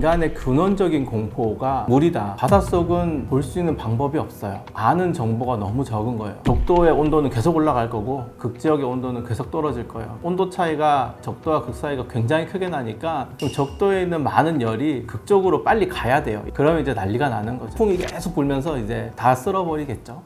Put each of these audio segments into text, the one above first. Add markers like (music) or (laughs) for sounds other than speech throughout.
인간의 근원적인 공포가 물이다. 바닷속은 볼 수 있는 방법이 없어요. 아는 정보가 너무 적은 거예요. 적도의 온도는 계속 올라갈 거고 극 지역의 온도는 계속 떨어질 거예요. 온도 차이가 적도와 극 사이가 굉장히 크게 나니까 좀 적도에 있는 많은 열이 극적으로 빨리 가야 돼요. 그러면 이제 난리가 나는 거죠. 풍이 계속 불면서 이제 다 쓸어버리겠죠.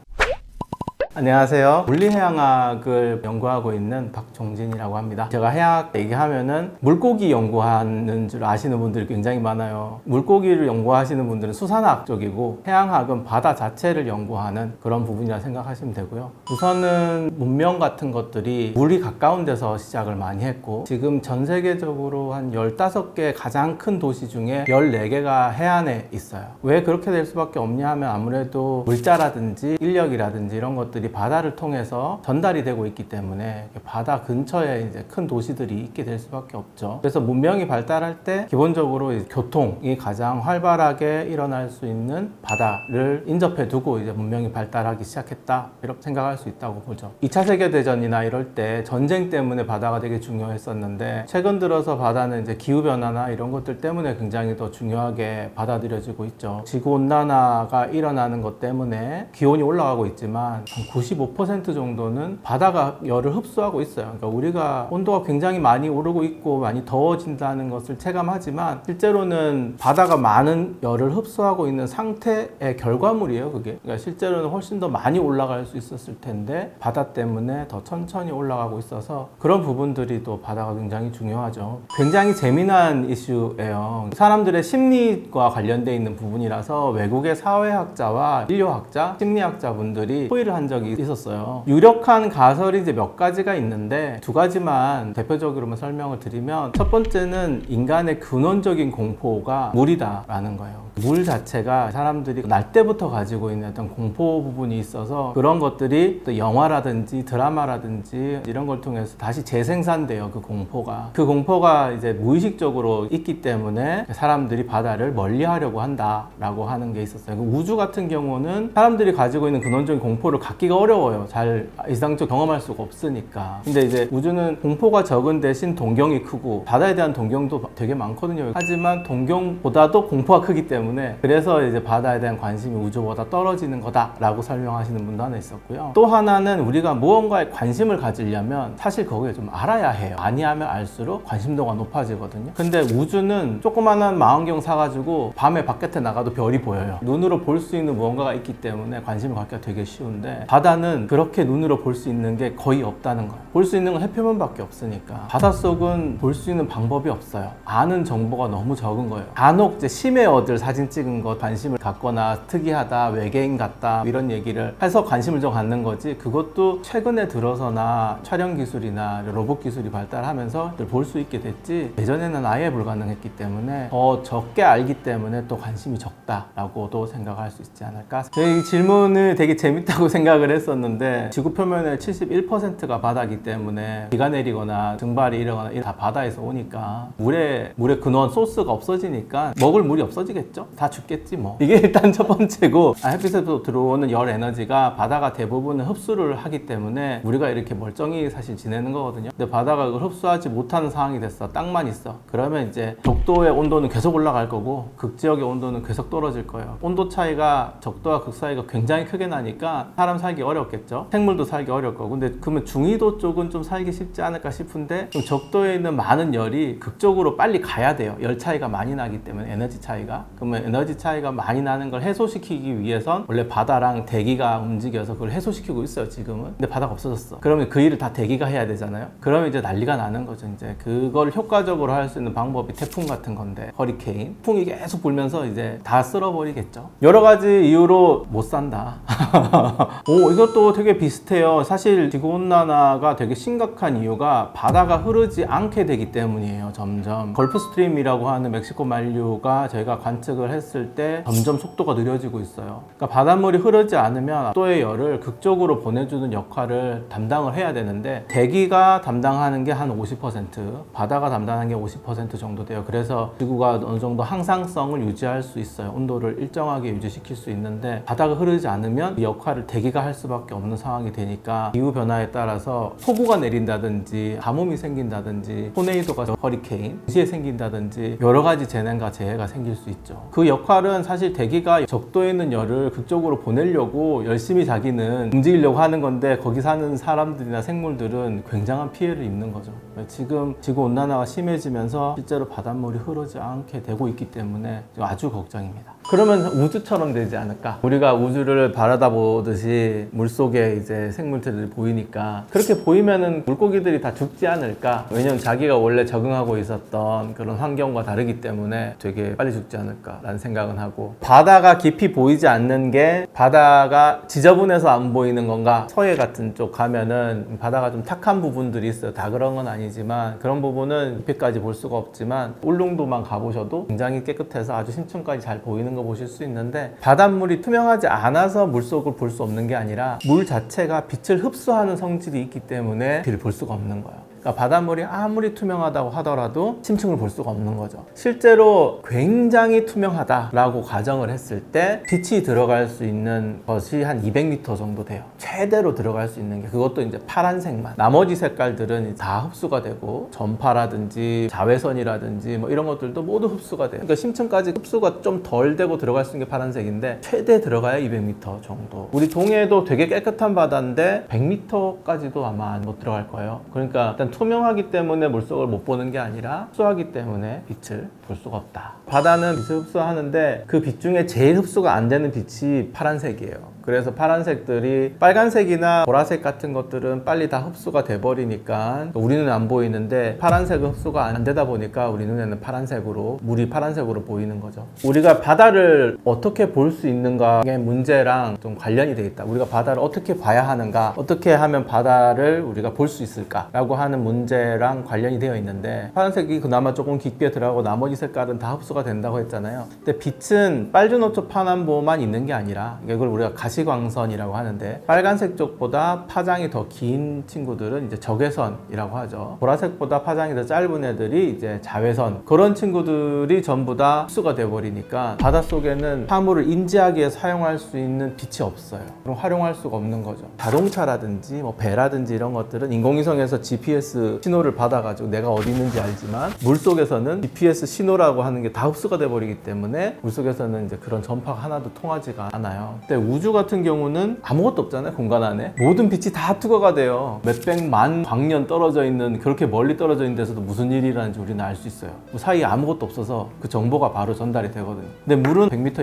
안녕하세요. 물리해양학을 연구하고 있는 박종진이라고 합니다. 제가 해양 얘기하면은 물고기 연구하는 줄 아시는 분들이 굉장히 많아요. 물고기를 연구하시는 분들은 수산학 쪽이고 해양학은 바다 자체를 연구하는 그런 부분이라 생각하시면 되고요. 우선은 문명 같은 것들이 물이 가까운 데서 시작을 많이 했고 지금 전 세계적으로 한 15개 가장 큰 도시 중에 14개가 해안에 있어요. 왜 그렇게 될 수밖에 없냐 하면 아무래도 물자라든지 인력이라든지 이런 것들이 바다를 통해서 전달이 되고 있기 때문에 바다 근처에 이제 큰 도시들이 있게 될 수밖에 없죠. 그래서 문명이 발달할 때 기본적으로 교통이 가장 활발하게 일어날 수 있는 바다를 인접해 두고 이제 문명이 발달하기 시작했다 이렇게 생각할 수 있다고 보죠. 2차 세계 대전이나 이럴 때 전쟁 때문에 바다가 되게 중요했었는데 최근 들어서 바다는 이제 기후 변화나 이런 것들 때문에 굉장히 더 중요하게 받아들여지고 있죠. 지구 온난화가 일어나는 것 때문에 기온이 올라가고 있지만 한95% 정도는 바다가 열을 흡수하고 있어요. 그러니까 우리가 온도가 굉장히 많이 오르고 있고 많이 더워진다는 것을 체감하지만 실제로는 바다가 많은 열을 흡수하고 있는 상태의 결과물이에요. 그게. 그러니까 실제로는 훨씬 더 많이 올라갈 수 있었을 텐데 바다 때문에 더 천천히 올라가고 있어서 그런 부분들이 또 바다가 굉장히 중요하죠. 굉장히 재미난 이슈예요. 사람들의 심리과 관련돼 있는 부분이라서 외국의 사회학자와 인류학자, 심리학자 분들이 토의를 한 적이 있었어요. 유력한 가설이 이제 몇 가지가 있는데 두 가지만 대표적으로만 설명을 드리면 첫 번째는 인간의 근원적인 공포가 물이다라는 거예요. 물 자체가 사람들이 날 때부터 가지고 있는 어떤 공포 부분이 있어서 그런 것들이 또 영화라든지 드라마라든지 이런 걸 통해서 다시 재생산돼요. 그 공포가. 그 공포가 이제 무의식적으로 있기 때문에 사람들이 바다를 멀리 하려고 한다라고 하는 게 있었어요. 그 우주 같은 경우는 사람들이 가지고 있는 근원적인 공포를 갖기가 어려워요. 잘 이상적 경험할 수가 없으니까. 근데 이제 우주는 공포가 적은 대신 동경이 크고 바다에 대한 동경도 되게 많거든요. 하지만 동경보다도 공포가 크기 때문에 그래서 이제 바다에 대한 관심이 우주보다 떨어지는 거다라고 설명하시는 분도 하나 있었고요. 또 하나는 우리가 무언가에 관심을 가지려면 사실 거기에 좀 알아야 해요. 아니하면 알수록 관심도가 높아지거든요. 근데 우주는 조그만한 망원경 사가지고 밤에 바깥에 나가도 별이 보여요. 눈으로 볼 수 있는 무언가가 있기 때문에 관심을 갖기가 되게 쉬운데 바다는 그렇게 눈으로 볼 수 있는 게 거의 없다는 거예요. 볼 수 있는 건 해표면밖에 없으니까 바닷속은 볼 수 있는 방법이 없어요. 아는 정보가 너무 적은 거예요. 간혹 이제 심해 어들 사진 찍은 거 관심을 갖거나 특이하다, 외계인 같다 이런 얘기를 해서 관심을 좀 갖는 거지 그것도 최근에 들어서나 촬영 기술이나 로봇 기술이 발달하면서 볼 수 있게 됐지 예전에는 아예 불가능했기 때문에 더 적게 알기 때문에 또 관심이 적다라고도 생각할 수 있지 않을까. 이 질문을 되게 재밌다고 (laughs) 생각을 했었는데 지구 표면의 71%가 바다기 때문에 비가 내리거나 증발이 일어나거나 이게 다 바다에서 오니까 물에 물의 근원 소스가 없어지니까 먹을 물이 없어지겠죠 다 죽겠지 뭐. 이게 일단 첫 번째고 아, 햇빛에서 들어오는 열 에너지가 바다가 대부분은 흡수를 하기 때문에 우리가 이렇게 멀쩡히 사실 지내는 거거든요. 근데 바다가 그걸 흡수하지 못하는 상황이 됐어. 땅만 있어. 그러면 이제 적도의 온도는 계속 올라갈 거고 극지역의 온도는 계속 떨어질 거예요. 온도 차이가 적도와 극 사이가 굉장히 크게 나니까 사람 살기 어렵겠죠. 생물도 살기 어려울 거고. 근데 그러면 중위도 쪽은 좀 살기 쉽지 않을까 싶은데 좀 적도에 있는 많은 열이 극적으로 빨리 가야 돼요. 열 차이가 많이 나기 때문에 에너지 차이가. 그러면 에너지 차이가 많이 나는 걸 해소시키기 위해선 원래 바다랑 대기가 움직여서 그걸 해소시키고 있어요 지금은. 근데 바다가 없어졌어. 그러면 그 일을 다 대기가 해야 되잖아요. 그러면 이제 난리가 나는 거죠 이제. 그걸 효과적으로 할 수 있는 방법이 태풍 같은 건데 허리케인. 풍이 계속 불면서 이제 다 쓸어버리겠죠. 여러 가지 이유로 못 산다. (laughs) 오 이것도 되게 비슷해요. 사실 지구온난화가 되게 심각한 이유가 바다가 흐르지 않게 되기 때문이에요 점점. 걸프 스트림이라고 하는 멕시코 만류가 저희가 관측을 했을 때 점점 속도가 느려지고 있어요. 그러니까 바닷물이 흐르지 않으면 또의 열을 극적으로 보내주는 역할을 담당을 해야 되는데 대기가 담당하는 게 한 50% 바다가 담당하는 게 50% 정도 돼요. 그래서 지구가 어느 정도 항상성을 유지할 수 있어요. 온도를 일정하게 유지시킬 수 있는데 바다가 흐르지 않으면 이 역할을 대기가 할 수밖에 없는 상황이 되니까 기후 변화에 따라서 폭우가 내린다든지 가뭄이 생긴다든지 토네이도가 허리케인 시에 생긴다든지 여러 가지 재난과 재해가 생길 수 있죠. 그 역할은 사실 대기가 적도에 있는 열을 그쪽으로 보내려고 열심히 자기는 움직이려고 하는 건데 거기 사는 사람들이나 생물들은 굉장한 피해를 입는 거죠. 지금 지구 온난화가 심해지면서 실제로 바닷물이 흐르지 않게 되고 있기 때문에 아주 걱정입니다. 그러면 우주처럼 되지 않을까? 우리가 우주를 바라다 보듯이 물 속에 이제 생물들이 보이니까 그렇게 보이면은 물고기들이 다 죽지 않을까? 왜냐면 자기가 원래 적응하고 있었던 그런 환경과 다르기 때문에 되게 빨리 죽지 않을까라는 생각은 하고 바다가 깊이 보이지 않는 게 바다가 지저분해서 안 보이는 건가? 서해 같은 쪽 가면은 바다가 좀 탁한 부분들이 있어요. 다 그런 건 아니지만 그런 부분은 깊이까지 볼 수가 없지만 울릉도만 가보셔도 굉장히 깨끗해서 아주 심층까지 잘 보이는 거 보실 수 있는데 바닷물이 투명하지 않아서 물속을 볼 수 없는 게 아니라 물 자체가 빛을 흡수하는 성질이 있기 때문에 빛을 볼 수가 없는 거예요. 그러니까 바닷물이 아무리 투명하다고 하더라도 심층을 볼 수가 없는 거죠. 실제로 굉장히 투명하다라고 가정을 했을 때 빛이 들어갈 수 있는 것이 한 200m 정도 돼요. 최대로 들어갈 수 있는 게 그것도 이제 파란색만. 나머지 색깔들은 다 흡수가 되고 전파라든지 자외선이라든지 뭐 이런 것들도 모두 흡수가 돼요. 그러니까 심층까지 흡수가 좀 덜 되고 들어갈 수 있는 게 파란색인데 최대 들어가야 200m 정도. 우리 동해도 되게 깨끗한 바다인데 100m까지도 아마 못 들어갈 거예요. 그러니까 일단 투명하기 때문에 물속을 못 보는 게 아니라 흡수하기 때문에 빛을 볼 수가 없다. 바다는 빛을 흡수하는데 그 빛 중에 제일 흡수가 안 되는 빛이 파란색이에요. 그래서 파란색들이 빨간색이나 보라색 같은 것들은 빨리 다 흡수가 돼버리니까 우리 눈에 안 보이는데 파란색은 흡수가 안 되다 보니까 우리 눈에는 파란색으로 물이 파란색으로 보이는 거죠. 우리가 바다를 어떻게 볼 수 있는가의 문제랑 좀 관련이 돼 있다. 우리가 바다를 어떻게 봐야 하는가, 어떻게 하면 바다를 우리가 볼 수 있을까라고 하는 문제랑 관련이 되어 있는데 파란색이 그나마 조금 깊게 들어가고 나머지 색깔은 다 흡수가 된다고 했잖아요. 근데 빛은 빨주노초 파남보만 있는 게 아니라 이걸 우리가 가시 광선이라고 하는데 빨간색 쪽보다 파장이 더 긴 친구들은 이제 적외선이라고 하죠. 보라색보다 파장이 더 짧은 애들이 이제 자외선 그런 친구들이 전부 다 흡수가 돼 버리니까 바닷속에는 사물을 인지하기 위해 사용할 수 있는 빛이 없어요. 그럼 활용할 수가 없는 거죠. 자동차라든지 뭐 배라든지 이런 것들은 인공위성에서 GPS 신호를 받아가지고 내가 어디 있는지 알지만 물속에서는 GPS 신호라고 하는 게 다 흡수가 돼 버리기 때문에 물속에서는 이제 그런 전파가 하나도 통하지가 않아요. 근데 우주 같은 경우는 아무것도 없잖아요. 공간 안에 모든 빛이 다 투과가 돼요. 몇백만 광년 떨어져 있는 그렇게 멀리 떨어져 있는 데서도 무슨 일이 일어나는지 우리는 알 수 있어요. 그 사이에 아무것도 없어서 그 정보가 바로 전달이 되거든요. 근데 물은 100m,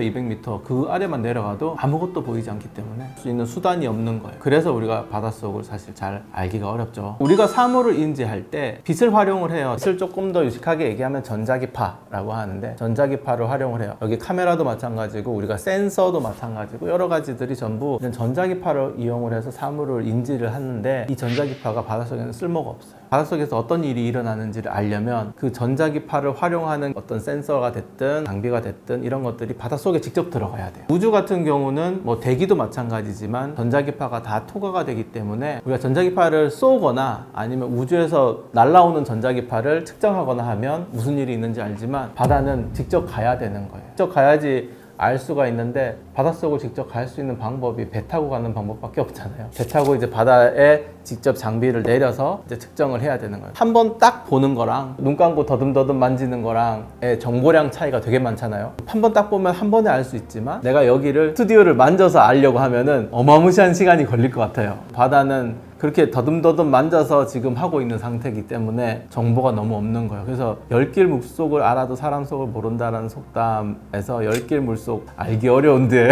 200m 그 아래만 내려가도 아무것도 보이지 않기 때문에 할수 있는 수단이 없는 거예요. 그래서 우리가 바닷속을 사실 잘 알기가 어렵죠. 우리가 사물을 인지할 때 빛을 활용을 해요. 빛을 조금 더 유식하게 얘기하면 전자기파라고 하는데 전자기파를 활용을 해요. 여기 카메라도 마찬가지고 우리가 센서도 마찬가지고 여러 가지들이 전부 이런 전자기파를 이용을 해서 사물을 인지를 하는데 이 전자기파가 바닷속에는 쓸모가 없어요. 바닷속에서 어떤 일이 일어나는지를 알려면 그 전자기파를 활용하는 어떤 센서가 됐든 장비가 됐든 이런 것들이 바닷속에 직접 들어가야 돼요. 우주 같은 경우는 뭐 대기도 마찬가지지만 전자기파가 다 투과가 되기 때문에 우리가 전자기파를 쏘거나 아니면 우주에서 날라오는 전자기파를 측정하거나 하면 무슨 일이 있는지 알지만 바다는 직접 가야 되는 거예요. 직접 가야지 알 수가 있는데 바닷속을 직접 갈 수 있는 방법이 배 타고 가는 방법밖에 없잖아요. 배 타고 이제 바다에 직접 장비를 내려서 이제 측정을 해야 되는 거예요. 한 번 딱 보는 거랑 눈 감고 더듬더듬 만지는 거랑의 정보량 차이가 되게 많잖아요. 한 번 딱 보면 한 번에 알 수 있지만 내가 여기를 스튜디오를 만져서 알려고 하면은 어마무시한 시간이 걸릴 것 같아요. 바다는 그렇게 더듬더듬 만져서 지금 하고 있는 상태이기 때문에 정보가 너무 없는 거예요. 그래서 열길 물속을 알아도 사람 속을 모른다라는 속담에서 열길 물속 알기 어려운데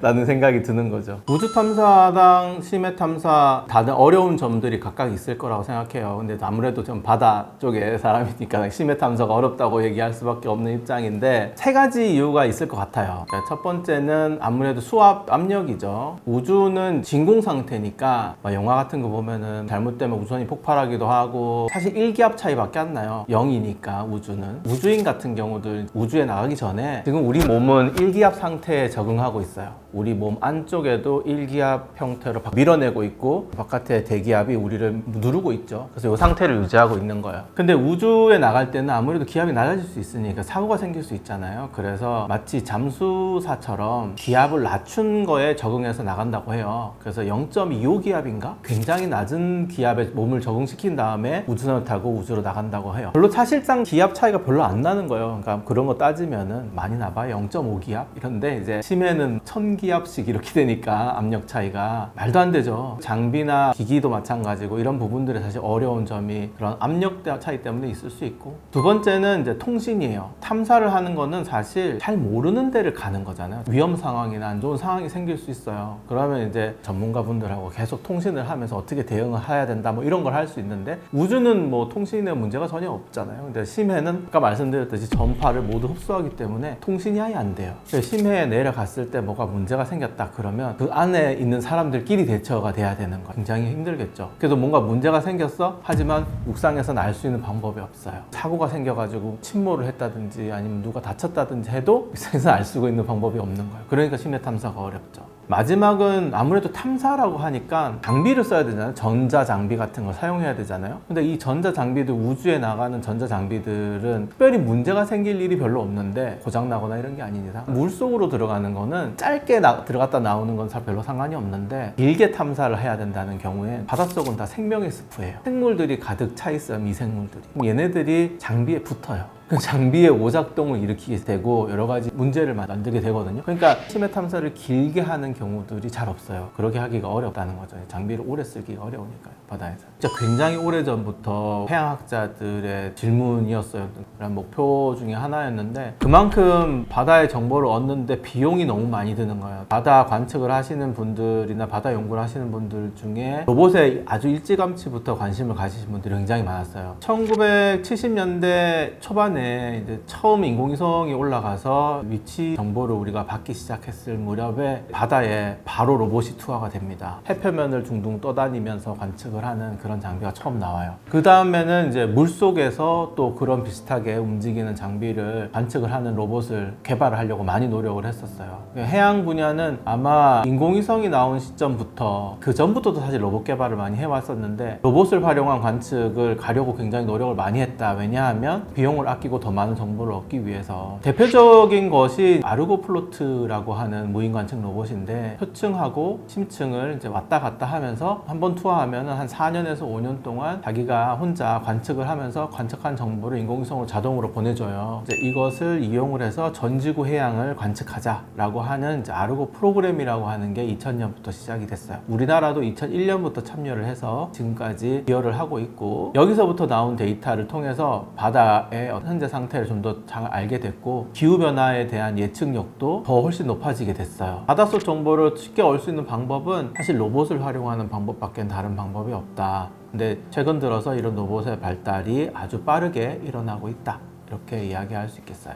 라는 (laughs) 생각이 드는 거죠. 우주 탐사당 심해 탐사 다들 어려운 점들이 각각 있을 거라고 생각해요. 근데 아무래도 좀 바다 쪽에 사람이니까 심해 탐사가 어렵다고 얘기할 수밖에 없는 입장인데 세 가지 이유가 있을 것 같아요. 그러니까 첫 번째는 아무래도 수압 압력이죠. 우주는 진공 상태니까 뭐 영화 같은 거 보면은 잘못되면 우주선이 폭발하기도 하고 사실 일기압 차이밖에 안 나요. 0이니까 우주는 우주인 같은 경우들 우주에 나가기 전에 지금 우리 몸은 일기압 상태에 적응하고 있어요. 우리 몸 안쪽에도 일기압 형태로 바- 밀어내고 있고 바깥에 대기압이 우리를 누르고 있죠. 그래서 이 상태를 유지하고 있는 거예요. 근데 우주에 나갈 때는 아무래도 기압이 낮아질 수 있으니까 사고가 생길 수 있잖아요. 그래서 마치 잠수사처럼 기압을 낮춘 거에 적응해서 나간다고 해요. 그래서 0.25 기압인가? 굉장히 낮은 기압에 몸을 적응시킨 다음에 우주선을 타고 우주로 나간다고 해요. 별로 사실상 기압 차이가 별로 안 나는 거예요. 그러니까 그런 거 따지면은 많이 나봐요. 0.5 기압 이런데 이제 심해는 1000 기압 씩 이렇게 되니까 압력 차이가 말도 안 되죠. 장비나 기기도 마찬가지고 이런 부분들이 사실 어려운 점이 그런 압력 차이 때문에 있을 수 있고 두 번째는 이제 통신이에요. 탐사를 하는 거는 사실 잘 모르는 데를 가는 거잖아요. 위험 상황이나 안 좋은 상황이 생길 수 있어요. 그러면 이제 전문가분들하고 계속 통신을 하면서 어떻게 대응을 해야 된다 뭐 이런 걸 할 수 있는데 우주는 뭐 통신에 문제가 전혀 없잖아요. 근데 심해는 아까 말씀드렸듯이 전파를 모두 흡수하기 때문에 통신이 아예 안 돼요. 심해에 내려갔을 때 뭐가 문제 가 생겼다 그러면 그 안에 있는 사람들끼리 대처가 돼야 되는 거예요. 굉장히 힘들겠죠. 그래서 뭔가 문제가 생겼어 하지만 육상에서는 알 수 있는 방법이 없어요. 사고가 생겨가지고 침몰을 했다든지 아니면 누가 다쳤다든지 해도 육상에서 알수 있는 방법이 없는 거예요. 그러니까 심해 탐사가 어렵죠. 마지막은 아무래도 탐사라고 하니까 장비를 써야 되잖아요. 전자 장비 같은 걸 사용해야 되잖아요. 근데 이 전자 장비들 우주에 나가는 전자 장비들은 특별히 문제가 생길 일이 별로 없는데 고장 나거나 이런 게 아닌 이상 물 속으로 들어가는 거는 짧게 나- 들어갔다 나오는 건 사- 별로 상관이 없는데 길게 탐사를 해야 된다는 경우에 바닷속은 다 생명의 습부예요. 생물들이 가득 차 있어요. 미생물들이. 얘네들이 장비에 붙어요. 그 장비의 오작동을 일으키게 되고 여러 가지 문제를 만들게 되거든요. 그러니까 심해 탐사를 길게 하는 경우들이 잘 없어요. 그렇게 하기가 어렵다는 거죠. 장비를 오래 쓰기가 어려우니까요. 바다에서. 진짜 굉장히 오래 전부터 해양학자들의 질문이었어요. 그런 목표 중에 하나였는데 그만큼 바다의 정보를 얻는데 비용이 너무 많이 드는 거예요. 바다 관측을 하시는 분들이나 바다 연구를 하시는 분들 중에 로봇에 아주 일찌감치부터 관심을 가지신 분들이 굉장히 많았어요. 1970년대 초반 에 이제 처음 인공위성이 올라가서 위치 정보를 우리가 받기 시작했을 무렵에 바다에 바로 로봇이 투하가 됩니다. 해표면을 둥둥 떠다니면서 관측을 하는 그런 장비가 처음 나와요. 그 다음에는 이제 물 속에서 또 그런 비슷하게 움직이는 장비를 관측을 하는 로봇을 개발을 하려고 많이 노력을 했었어요. 해양 분야는 아마 인공위성이 나온 시점부터 그 전부터도 사실 로봇 개발을 많이 해왔었는데 로봇을 활용한 관측을 가려고 굉장히 노력을 많이 했다. 왜냐하면 비용을 아끼고 더 많은 정보를 얻기 위해서 대표적인 것이 아르고 플로트라고 하는 무인 관측 로봇인데 표층하고 심층을 이제 왔다 갔다 하면서 한 번 투하하면 한 4년에서 5년 동안 자기가 혼자 관측을 하면서 관측한 정보를 인공위성으로 자동으로 보내줘요. 이제 이것을 이용을 해서 전지구 해양을 관측하자라고 하는 이제 아르고 프로그램이라고 하는 게 2000년부터 시작이 됐어요. 우리나라도 2001년부터 참여를 해서 지금까지 기여를 하고 있고 여기서부터 나온 데이터를 통해서 바다의 현재 상태를 좀 더 잘 알게 됐고 기후 변화에 대한 예측력도 더 훨씬 높아지게 됐어요. 바닷속 정보를 쉽게 얻을 수 있는 방법은 사실 로봇을 활용하는 방법밖에 다른 방법이 없다. 근데 최근 들어서 이런 로봇의 발달이 아주 빠르게 일어나고 있다. 이렇게 이야기할 수 있겠어요.